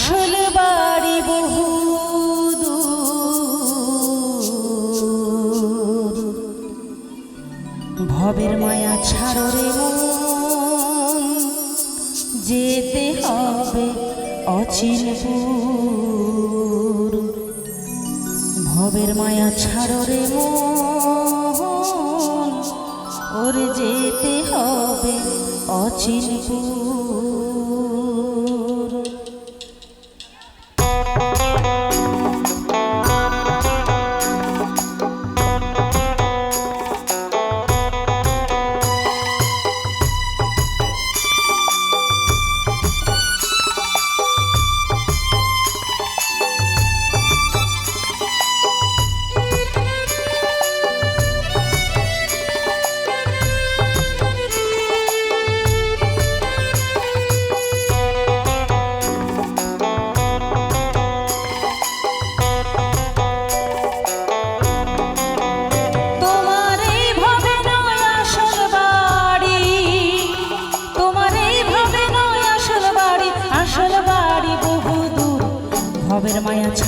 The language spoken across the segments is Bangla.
আসল বাড়ি বহু ভবের মায়া ছাড়ো রে যেতে হবে অচিনপুর ভবের মায়া ছাড়ো রে ওর যেতে হবে অচিনপুর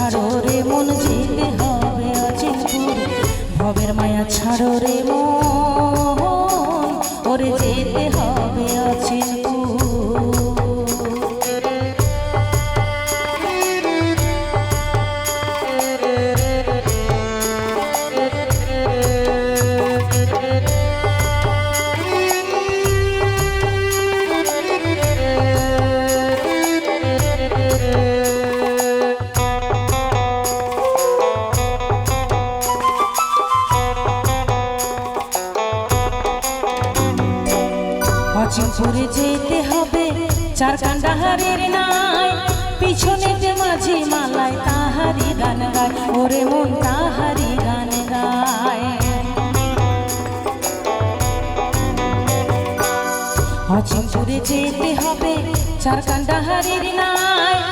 ছাড়ো রে মন যেতে হবে অচিনপুর ভবের মায়া ছাড়ো রে মন ওরে যেতে হবে অচিনপুরে যেতে হবে, চার কান্ডাহারের নাই পিছনেতে মাঝি মালায় তাহারি গান গায়, ওরে মন তাহারি গান গায়। অচম্পুরে যেতে হবে, চার কান্ডাহারের নাই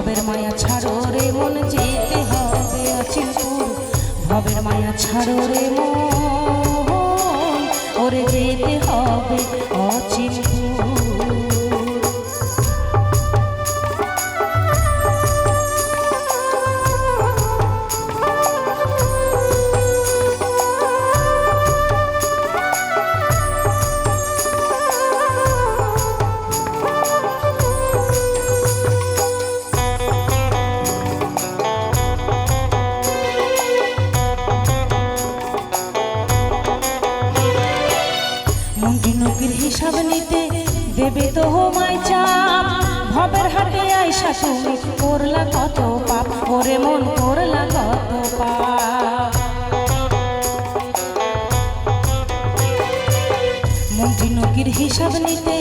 ভবের মায়া ছাড়ো রে মন যেতে হবে অচিনপুর ভবের মায়া ছাড়ো রে মন, ওরে যেতে হবে অচিনপুর হিসাব নিতে দেবে তো হোমায় চাপ। ভবের হাটে আইসা তুমি করলা কত পাপ, ওরে মন করলা কত পাপ। নকির হিসাব নিতে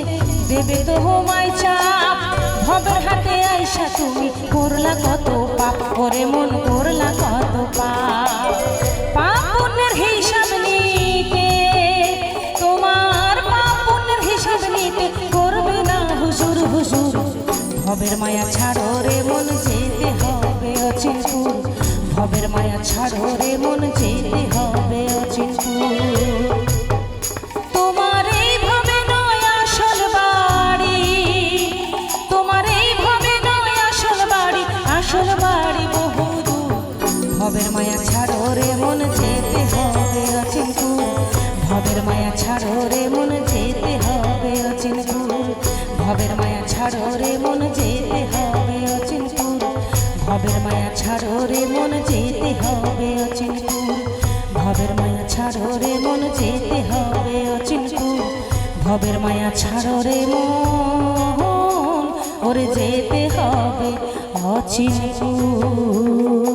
দেবে তো হোমায় চাপ। ভবের হাটে আইসা তুমি করলা কত হুজুর ভবের মায়া ছাড়ো রে মন, যেতে হবে অচিনপুর ভবের মায়া ছাড়ো রে মন, যেতে হবে। ছাড়ো রে মন যেতে হবে অচিনপুর। ভবের মায়া ছাড়ো রে মন যেতে হবে অচিনপুর। ভবের মায়া ছাড়ো রে মন যেতে হবে অচিনপুর। ভবের মায়া ছাড়ো রে মন, ওরে যেতে হবে অচিনপুর।